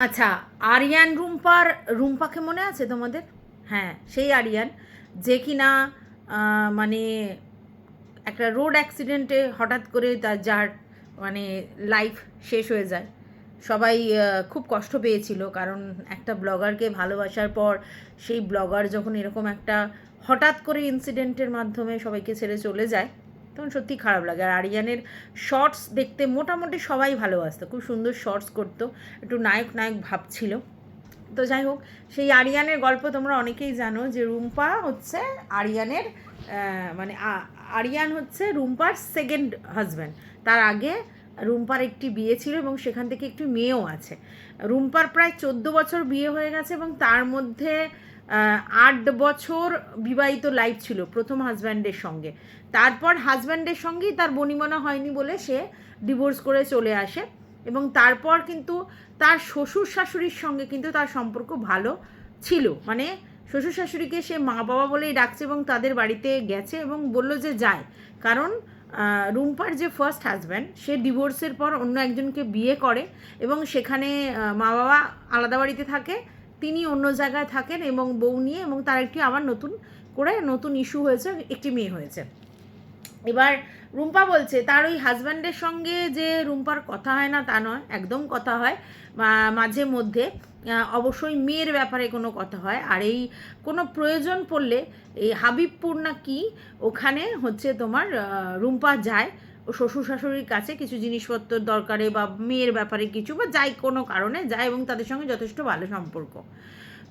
আচ্ছা আরিয়ান রুম্পার, রুম্পাকে মনে আছে তোমাদের? হ্যাঁ সেই আরিয়ান, যে কিনা মানে একটা রোড অ্যাক্সিডেন্টে হঠাৎ করে তার, যার মানে লাইফ শেষ হয়ে যায়। সবাই খুব কষ্ট পেয়েছিল, কারণ একটা ব্লগারকে ভালোবাসার পর সেই ব্লগার যখন এরকম একটা হঠাৎ করে ইনসিডেন্টের মাধ্যমে সবাইকে ছেড়ে চলে যায় তখন সত্যি খারাপ লাগে। আর আরিয়ানের শর্টস দেখতে মোটামুটি সবাই ভালোবাসতো। খুব সুন্দর শর্টস করতো। একটু নায়ক নায়ক ভাব ছিল। তো যাই হোক, সেই আরিয়ানের গল্প তোমরা অনেকেই জানো যে রুম্পা হচ্ছে আরিয়ানের মানে আরিয়ান হচ্ছে রুম্পার সেকেন্ড হাজব্যান্ড তার আগে রুম্পার একটি বিয়ে ছিল এবং সেখান থেকে একটি মেয়েও আছে। রুম্পার প্রায় চোদ্দ বছর বিয়ে হয়ে গেছে এবং তার মধ্যে আট বছর বিবাহিত লাইফ ছিল প্রথম হাজব্যান্ডের সঙ্গে। তারপর হাজব্যান্ডের সঙ্গেই তার বনিমনা হয়নি বলে সে ডিভোর্স করে চলে আসে এবং তারপর কিন্তু তার শ্বশুর শাশুড়ির সঙ্গে কিন্তু তার সম্পর্ক ভালো ছিল। মানে শ্বশুর শাশুড়িকে সে মা বাবা বলেই ডাকছে এবং তাদের বাড়িতে গেছে এবং বলল যে যায়। কারণ রুম্পার যে ফার্স্ট হাজব্যান্ড সে ডিভোর্সের পর অন্য একজনকে বিয়ে করে এবং সেখানে মা বাবা আলাদা বাড়িতে থাকে তিনি অন্য জায়গায় থাকেন এবং বউ নিয়ে এবং তার একটি আবার নতুন করে নতুন ইস্যু হয়েছে, একটি মেয়ে হয়েছে। এবার রুম্পা বলছে, তার ওই হাজব্যান্ডের সঙ্গে যে রুম্পার কথা হয় না তা নয়, একদম কথা হয়। মাঝে মধ্যে অবশ্যই মেয়ের ব্যাপারে কোনো কথা হয়। আর এই কোনো প্রয়োজন পড়লে এই হাবিবপুর না কি, ওখানে হচ্ছে তোমার রুম্পা যায়। শ্বশুর শাশুড়ির কাছে কিছু জিনিসপত্র দরকারে বা মেয়ের ব্যাপারে কিছু বা যাই কোনো কারণে যায় এবং তাদের সঙ্গে যথেষ্ট ভালো সম্পর্ক।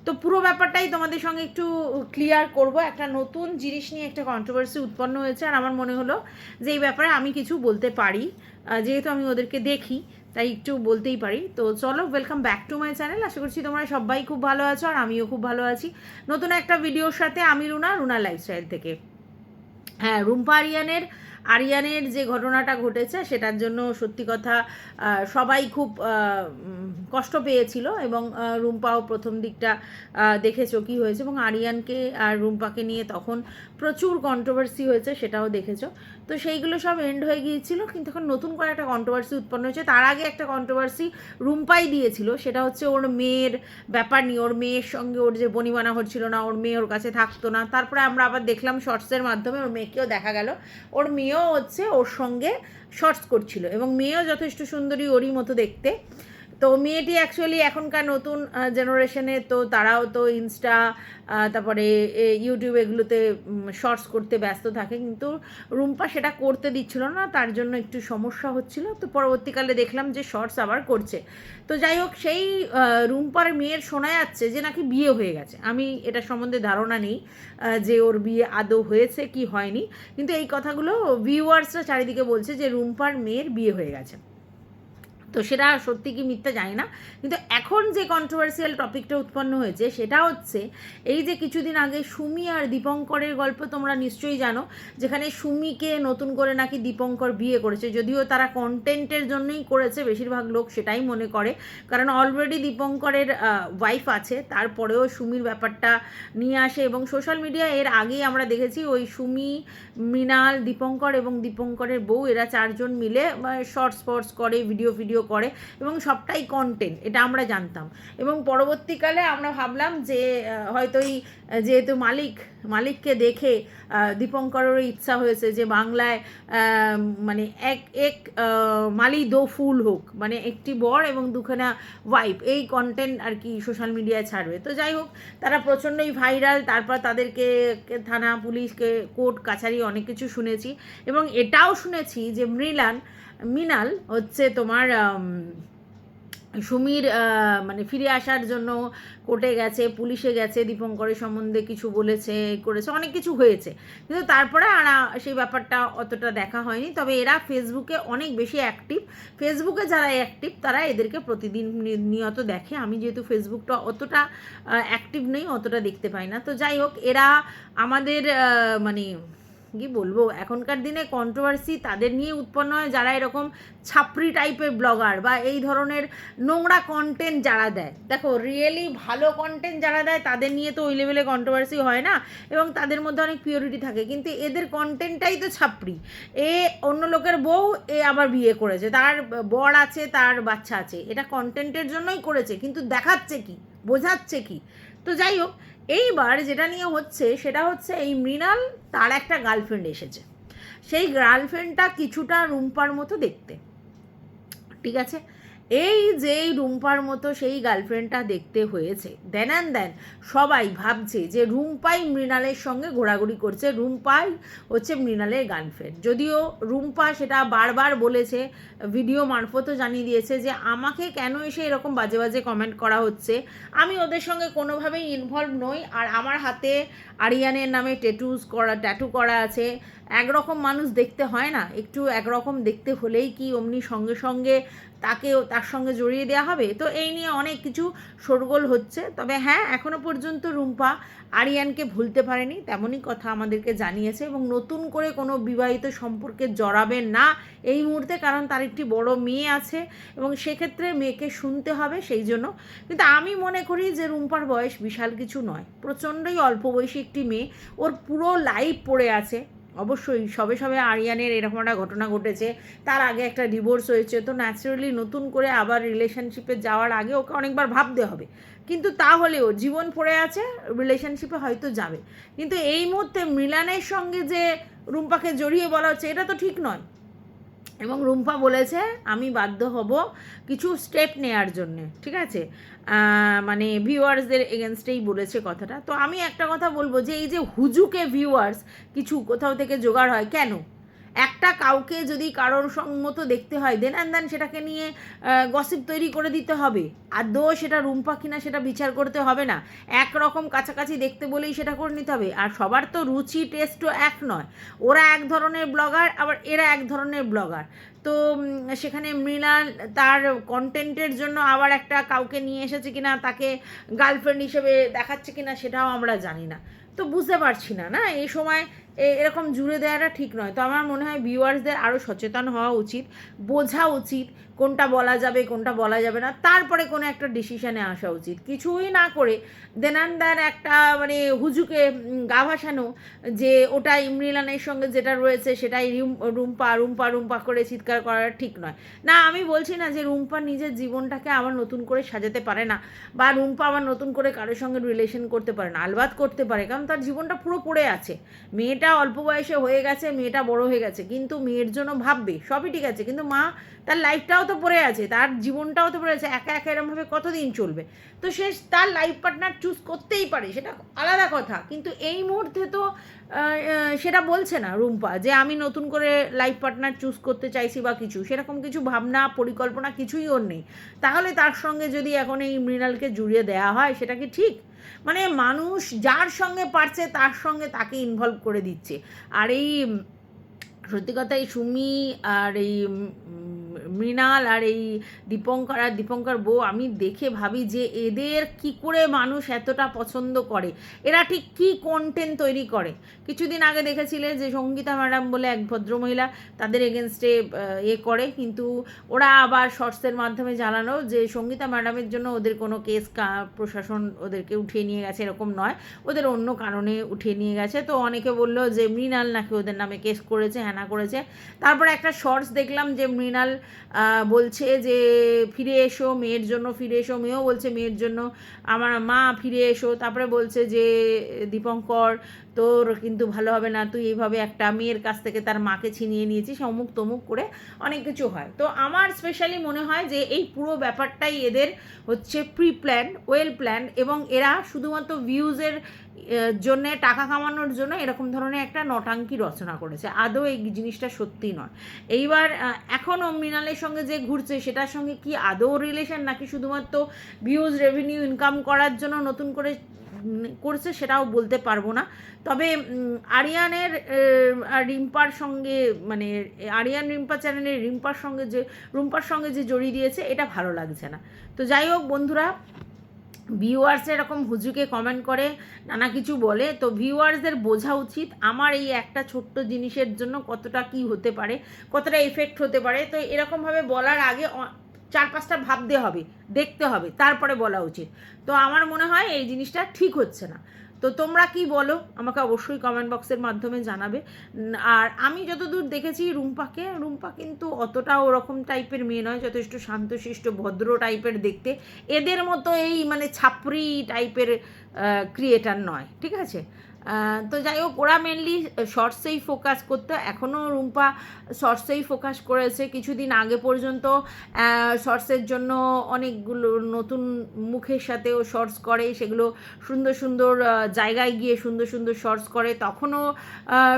তো পুরো ব্যাপারটাই তোমাদের সঙ্গে একটু ক্লিয়ার করব। একটা নতুন জিনিস নিয়ে একটা কন্ট্রোভার্সি উৎপন্ন হয়েছে আর আমার মনে হলো যে এই ব্যাপারে আমি কিছু বলতে পারি। যেহেতু আমি ওদেরকে দেখি, তাই একটু বলতেই পারি। তো চলো welcome back to my channel আশা করছি তোমরা সবাই খুব ভালো আছো আর আমিও খুব ভালো আছি। নতুন একটা ভিডিওর সাথে আমি রুনা রুনা লাইফস্টাইল থেকে। হ্যাঁ রুম্পা আরিয়ানের আরিয়ানের যে ঘটনাটা ঘটেছে সেটার জন্য সত্যি কথা সবাই খুব কষ্ট পেয়েছিল এবং রুম্পাও প্রথম দিকটা আহ, দেখেছ কী হয়েছে এবং আরিয়ানকে আর রুম্পাকে নিয়ে তখন প্রচুর কন্ট্রোভার্সি হয়েছে সেটাও দেখেছ। তো সেইগুলো সব এন্ড হয়ে গিয়েছিল কিন্তু এখন নতুন করে একটা কন্ট্রোভার্সি উৎপন্ন হয়েছে। তার আগে একটা কন্ট্রোভার্সি রুম্পাই দিয়েছিল সেটা হচ্ছে ওর মেয়ের ব্যাপার নিয়ে। ওর মেয়ের সঙ্গে ওর যে বনিমানা হচ্ছিল না ওর মেয়ে ওর কাছে থাকতো না। তারপরে আমরা আবার দেখলাম শর্টসের মাধ্যমে ওর মেয়েকেও দেখা গেল। ওর মেয়েও হচ্ছে ওর সঙ্গে শর্টস করছিল এবং মেয়েও যথেষ্ট সুন্দরী ওরই মতো দেখতে। তো মেয়েটি অ্যাকচুয়ালি এখনকার নতুন জেনারেশনে তো তারাও তো ইনস্টা তারপরে ইউটিউব এগুলোতে শর্টস করতে ব্যস্ত থাকে। কিন্তু রুম্পা সেটা করতে দিচ্ছিল না, তার জন্য একটু সমস্যা হচ্ছিল। তো পরবর্তীকালে দেখলাম যে শর্টস আবার করছে। তো যাই হোক, সেই রুম্পার মেয়ের শোনা যাচ্ছে যে নাকি বিয়ে হয়ে গেছে। আমি এটা সম্বন্ধে ধারণা নেই যে ওর বিয়ে আদৌ হয়েছে কি হয়নি। কিন্তু এই কথাগুলো ভিউয়ার্সরা চারিদিকে বলছে যে রুম্পার মেয়ের বিয়ে হয়ে গেছে। তো সেটা সত্যি কি মিথ্যা জানি না। কিন্তু এখন যে কন্ট্রোভার্সিয়াল টপিকটা উৎপন্ন হয়েছে, সেটা হচ্ছে এই যে কিছুদিন আগে সুমি আর দীপঙ্করের গল্প তোমরা নিশ্চয়ই জানো, যেখানে সুমিকে নতুন করে নাকি দীপঙ্কর বিয়ে করেছে। যদিও তারা কন্টেন্টের জন্যই করেছে, বেশিরভাগ লোক সেটাই মনে করে। কারণ অলরেডি দীপঙ্করের ওয়াইফ আছে, তারপরেও সুমির ব্যাপারটা নিয়ে আসে এবং সোশ্যাল মিডিয়া এর আগেই আমরা দেখেছি ওই সুমি, মৃণাল, দীপঙ্কর এবং দীপঙ্করের বউ, এরা চারজন মিলে শর্টস ফর্টস করে ভিডিও ভিডিও করে এবং সবটাই কন্টেন্ট এটা আমরা জানতাম। এবং পরবর্তীকালে আমরা ভাবলাম যে হয়তো এই যেহেতু মালিক, মালিককে দেখে দীপঙ্করেরও ইচ্ছা হয়েছে যে বাংলায় মানে এক এক মালি দো ফুল হোক মানে একটি বর এবং দুখানা ওয়াইফ এই কন্টেন্ট আর কি সোশ্যাল মিডিয়ায় ছাড়বে। তো যাই হোক, তারা প্রচণ্ডই ভাইরাল তারপর তাদেরকে থানা, পুলিশকে কোর্ট কাছারি অনেক কিছু শুনেছি এবং এটাও শুনেছি যে মৃলান মৃণাল হচ্ছে তোমার সুমির মানে ফিরে আসার জন্য কোর্টে গেছে, পুলিশে গেছে, দীপঙ্করের সম্বন্ধে কিছু বলেছে, করেছে, অনেক কিছু হয়েছে। কিন্তু তারপরে আর সেই ব্যাপারটা অতটা দেখা হয়নি। তবে এরা ফেসবুকে অনেক বেশি অ্যাক্টিভ ফেসবুকে যারা অ্যাক্টিভ তারা এদেরকে প্রতিদিন নিয়ত দেখে। আমি যেহেতু ফেসবুকটা অতটা অ্যাক্টিভ নেই, অতটা দেখতে পাই না। তো যাই হোক, এরা আমাদের মানে কি বলব? এখনকার দিনে কন্ট্রোভার্সি তাদের নিয়ে উৎপন্ন হয় যারা এরকম ছাপরি টাইপের ব্লগার বা এই ধরনের নোংরা কন্টেন্ট যারা দেয়। দেখো রিয়েলি ভালো কন্টেন্ট যারা দেয় তাদের নিয়ে তো ওই লেভেলে কন্ট্রোভার্সি হয় না এবং তাদের মধ্যে অনেক পিওরিটি থাকে। কিন্তু এদের কন্টেন্টটাই তো ছাপরি এ অন্য লোকের বউ, এ আবার বিয়ে করেছে। তার বর আছে, তার বাচ্চা আছে। এটা কন্টেন্টের জন্যই করেছে। কিন্তু দেখাচ্ছে কি? বোঝাচ্ছে কি? তো যাই হোক এইবার যেটা নিয়ে হচ্ছে, সেটা হচ্ছে এই মৃণাল তার একটা গার্লফ্রেন্ড এসেছে। সেই গার্লফ্রেন্ডটা কিছুটা রুম্পার মতো দেখতে। ঠিক আছে? এই যে এই রুম্পার মতো সেই গার্লফ্রেন্ডটা দেখতে হয়েছে দেন অ্যান্ড দেন সবাই ভাবছে যে রুম্পাই মৃণালের সঙ্গে ঘোরাঘুরি করছে, রুম্পাই হচ্ছে মৃণালের গার্লফ্রেন্ড। যদিও রুম্পা সেটা বারবার বলেছে, ভিডিও মারফতও জানিয়ে দিয়েছে যে আমাকে কেন এসে এরকম বাজে বাজে কমেন্ট করা হচ্ছে, আমি ওদের সঙ্গে কোনোভাবেই ইনভলভ নই, আর আমার হাতে আরিয়ানের নামে ট্যাটুস করা ট্যাটু করা আছে একরকম মানুষ দেখতে হয় না। একটু একরকম দেখতে হলেই কি অমনি সঙ্গে সঙ্গে তাকেও তার সঙ্গে জড়িয়ে দেওয়া হবে? তো এই নিয়ে অনেক কিছু শোরগোল হচ্ছে। তবে হ্যাঁ এখনও পর্যন্ত রুম্পা আরিয়ানকে ভুলতে পারেনি, তেমনই কথা আমাদেরকে জানিয়েছে এবং নতুন করে কোনো বিবাহিত সম্পর্কে জড়াবেন না এই মুহূর্তে, কারণ তার একটি বড় মেয়ে আছে এবং সেক্ষেত্রে মেয়েকে শুনতে হবে সেই জন্য। কিন্তু আমি মনে করি যে রুম্পার বয়স বিশাল কিছু নয়। প্রচণ্ডই অল্প বয়সী একটি মেয়ে। ওর পুরো লাইফ পড়ে আছে। অবশ্যই, সবে সবে আরিয়ানের এরকম একটা ঘটনা ঘটেছে। তার আগে একটা ডিভোর্স হয়েছে, তো ন্যাচারালি নতুন করে আবার রিলেশনশিপে যাওয়ার আগে ওকে অনেকবার ভাবতে হবে। কিন্তু তাহলেও জীবন পড়ে আছে রিলেশনশিপে হয়তো যাবে। কিন্তু এই মুহূর্তে মিলানের সঙ্গে যে রুম্পাকে জড়িয়ে বলা হচ্ছে, এটা তো ঠিক নয়। এবং রুম্পা বলেছে, আমি বাধ্য হব কিছু স্টেপ নেয়ার জন্যে। ঠিক আছে? মানে ভিউয়ার্সদের এগেনস্টেই বলেছে কথাটা। তো আমি একটা কথা বলব যে, এই যে হুজুকে ভিউয়ার্স কিছু কোথাও থেকে জোগাড় হয়, কেন? একটা কাউকে যদি কারোর মতো দেখতে হয় দেন অ্যান্ড দেন সেটাকে নিয়ে গসিপ তৈরি করে দিতে হবে। আদৌ সেটা রুম্পা কিনা সেটা বিচার করতে হবে না। একরকম কাছাকাছি দেখতে বলেই সেটা করে নিতে হবে। আর সবার তো রুচি টেস্টও এক নয়। ওরা এক ধরনের ব্লগার আবার এরা এক ধরনের ব্লগার তো সেখানে মৃণাল তার কন্টেন্টের জন্য আবার একটা কাউকে নিয়ে এসেছে কিনা, তাকে গার্লফ্রেন্ড হিসেবে দেখাচ্ছে কিনা, সেটাও আমরা জানি না। তো বুঝতে পারছি না না? এই সময় এরকম জুড়ে দেওয়াটা ঠিক নয়। তো আমার মনে হয় ভিউয়ার্সদের আরও সচেতন হওয়া উচিত, বোঝা উচিত কোনটা বলা যাবে, কোনটা বলা যাবে না, তারপরে কোনো একটা ডিসিশানে আসা উচিত। কিছুই না করে দেনান্দার একটা মানে হুজুকে গা ভাসানো যে ওটা ইমরিলানের সঙ্গে যেটা রয়েছে সেটাই রিম- রুম্পা রুম্পা রুম্পা করে চিৎকার করা ঠিক নয়। না, আমি বলছি না যে রুম্পা নিজের জীবনটাকে আবার নতুন করে সাজাতে পারে না বা রুম্পা আবার নতুন করে কারোর সঙ্গে রিলেশন করতে পারে না, আলবাদ করতে পারে, কারণ তার জীবনটা পুরো পড়ে আছে। মেয়েটা অল্প বয়সে হয়ে গেছে, মেয়েটা বড় হয়ে গেছে, কিন্তু মেয়ের জন্য ভাববে, সবই ঠিক আছে, কিন্তু মা তার লাইফটাও তো পড়ে আছে, তার জীবনটাও তো পড়ে আছে, একা একা এরমভাবে কতদিন চলবে? তো সে তার লাইফ পার্টনার চুজ করতেই পারে, সেটা আলাদা কথা। কিন্তু এই মুহূর্তে তো সেটা বলছে না রুম্পা যে আমি নতুন করে লাইফ পার্টনার চুজ করতে চাইছি বা কিছু। সেরকম কিছু ভাবনা, পরিকল্পনা কিছুই ওর নেই। তাহলে তার সঙ্গে যদি এখন এই মৃণালকে জুড়িয়ে দেওয়া হয়, সেটা কি ঠিক? মানে মানুষ যার সঙ্গে পারছে, তার সঙ্গে তাকে ইনভলভ করে দিচ্ছে। আর এই, সত্যি কথা, এই সুমি আর এই মৃণাল আর এই দীপঙ্কর আর দীপঙ্কর বউ, আমি দেখে ভাবি যে এদের কি করে মানুষ এতটা পছন্দ করে? এরা ঠিক কি কন্টেন্ট তৈরি করে? কিছুদিন আগে দেখেছিলে যে সঙ্গীতা ম্যাডাম বলে এক ভদ্রমহিলা তাদের এগেনস্টে এ করে, কিন্তু ওরা আবার শর্টসের মাধ্যমে জানালো যে সঙ্গীতা ম্যাডামের জন্য ওদের কোনো কেস প্রশাসন ওদেরকে উঠিয়ে নিয়ে গেছে, এরকম নয়। ওদের অন্য কারণে উঠিয়ে নিয়ে গেছে। তো অনেকে বলল যে মৃণাল নাকি ওদের নামে কেস করেছে, হ্যানা করেছে। তারপরে একটা শর্টস দেখলাম যে মৃণাল বলছে যে, ফিরে এসো, মেয়ের জন্য ফিরে এসো। মেয়েও বলছে, মেয়ের জন্য আমার মা ফিরে এসো। তারপরে বলছে যে, দীপঙ্কর, তোর কিন্তু ভালো হবে না। তুই এইভাবে একটা মেয়ের কাছ থেকে তার মাকে ছিনিয়ে নিয়েছিস, অমুক তমুক করে অনেক কিছু হয়। তো আমার স্পেশালি মনে হয় যে, এই পুরো ব্যাপারটাই এদের হচ্ছে প্রি প্ল্যান ওয়েল প্ল্যান এবং এরা শুধুমাত্র ভিউজের জন্য, টাকা কামানোর জন্য এরকম ধরনের একটা নটাঙ্কি রচনা করেছে। আদৌ এই জিনিসটা সত্যি নয়। এইবার এখনও মৃণালের সঙ্গে যে ঘুরছে, সেটার সঙ্গে কি আদৌ রিলেশন নাকি শুধুমাত্র ভিউজ রেভিনিউ ইনকাম করার জন্য নতুন করে করছে সেটাও বলতে পারব না। তবে আরিয়ানের রিম্পার সঙ্গে মানে আরিয়ান রিম্পা চ্যানেলের রিম্পার সঙ্গে যে, রুম্পার সঙ্গে যে জড়িয়ে দিয়েছে, এটা ভালো লাগছে না। তো যাই হোক, বন্ধুরা ভিউয়ার্স এরকম হুজুকে কমেন্ট করে, নানা কিছু বলে। তো ভিউয়ার্সদের বোঝা উচিত আমার এই একটা ছোট্ট জিনিসের জন্য কতটা কি হতে পারে, কতটা এফেক্ট হতে পারে। তো এরকমভাবে বলার আগে চার পাঁচটা ভাবতে হবে, দেখতে হবে, তারপরে বলা উচিত। তো আমার মনে হয় এই জিনিসটা ঠিক হচ্ছে না। তো তোমরা কি বলো? আমাকে অবশ্যই কমেন্ট বক্সের মাধ্যমে জানাবে। আর আমি যতদূর দেখেছি রুম্পাকে, রুম্পা কিন্তু অতটা ওরকম টাইপের মেয়ে নয়, যথেষ্ট শান্তশিষ্ট, ভদ্র টাইপের দেখতে। এদের মতো এই মানে ছাপরি টাইপের ক্রিয়েটার নয়, ঠিক আছে? তো যাই হোক, ওরা মেনলি শর্টসেই ফোকাস করতো। এখনও রুম্পা শর্টসেই ফোকাস করেছে কিছুদিন আগে পর্যন্ত। শর্টসের জন্য অনেকগুলো নতুন মুখের সাথেও শর্টস করে। সেগুলো সুন্দর সুন্দর জায়গায় গিয়ে সুন্দর সুন্দর শর্টস করে। তখনও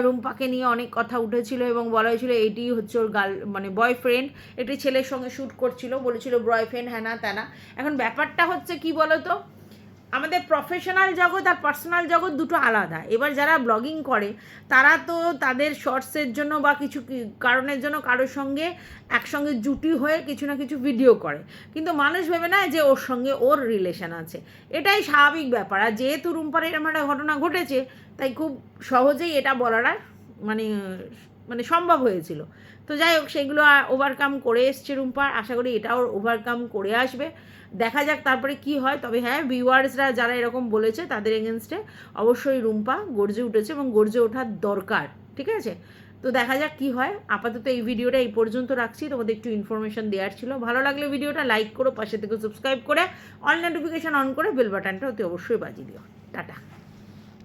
রুম্পাকে নিয়ে অনেক কথা উঠেছিল এবং বলা হয়েছিল, এটি হচ্ছে ওর গার্ল মানে বয়ফ্রেন্ড এটি ছেলের সঙ্গে শ্যুট করছিল। বলেছিল বয়ফ্রেন্ড হ্যানা ত্যানা এখন ব্যাপারটা হচ্ছে কি বলো তো আমাদের প্রফেশনাল জগৎ আর পার্সোনাল জগৎ দুটো আলাদা। এবার যারা ব্লগিং করে, তারা তো তাদের শর্টসের জন্য বা কিছু কারণের জন্য কারোর সঙ্গে একসঙ্গে জুটি হয়ে কিছু না কিছু ভিডিও করে। কিন্তু মানুষ ভেবে না যে ওর সঙ্গে ওর রিলেশন আছে। এটাই স্বাভাবিক ব্যাপার। আর যেহেতু রুম্পার এরকম একটা ঘটনা ঘটেছে, তাই খুব সহজেই এটা বলার মানে মানে সম্ভব হয়েছিল। তো যাই হোক, সেগুলো ওভারকাম করে এসছে রুম্পার আশা করি এটাও ওভারকাম করে আসবে। দেখা যাক তারপরে কি হয়, তবে হ্যাঁ ভিউয়ার্সরা যারা এরকম বলেছে, তাদের এগেনস্টে অবশ্যই রুম্পা গর্জে উঠেছে এবং গর্জে ওঠার দরকার, ঠিক আছে? তো দেখা যাক কি হয়। আপাতত এই ভিডিওটা এই পর্যন্ত রাখছি, তোমাদের একটু ইনফরমেশন দেওয়ার ছিল। ভালো লাগলে ভিডিওটা লাইক করো, পাশে থেকে সাবস্ক্রাইব করে অল নোটিফিকেশন অন করে বেল বাটনটা অতি অবশ্যই বাজিয়ে দিও। টাটা।